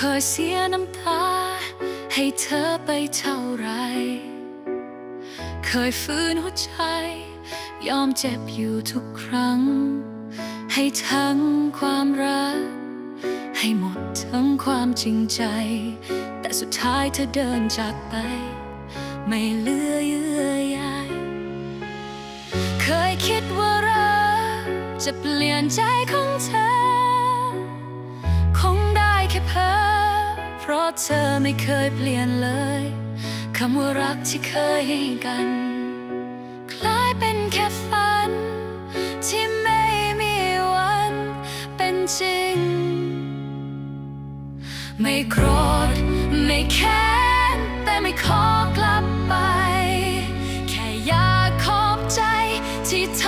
เคยเสียน้ำตา ให้เธอไปเท่าไร เคยฟื้นหัวใจ ยอมเจ็บอยู่ทุกครั้ง ให้ทั้งความรัก ให้หมดทั้งความจริงใจ แต่สุดท้ายเธอเดินจากไป ไม่เหลือเยื่อใยเคยคิดว่ารักจะเปลี่ยนใจของเธอ เธอไม่เคยเปลี่ยนเลยคำว่ารักที่เคยให้กัน คล้ายเป็นแค่ฝัน ที่ไม่มีวันเป็นจริง ไม่โกรธไม่แค้นแต่ไม่ขอกลับไป แค่อยากขอบใจที่เธอ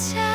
牵